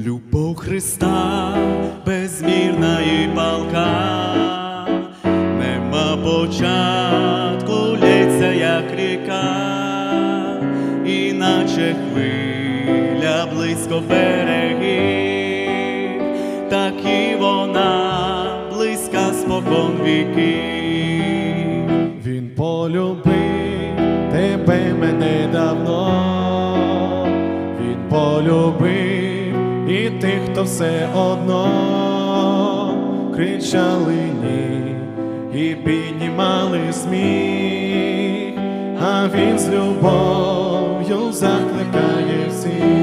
Любов Христа безмірна і палка, нема початку, лється, як ріка, іначе хвиля близько берегів, так і вона близька спокон віків. Він полюбив тебе мене давно, він полюбив тих, хто все одно кричали ні і піднімали сміх, а він з любов'ю закликає всіх.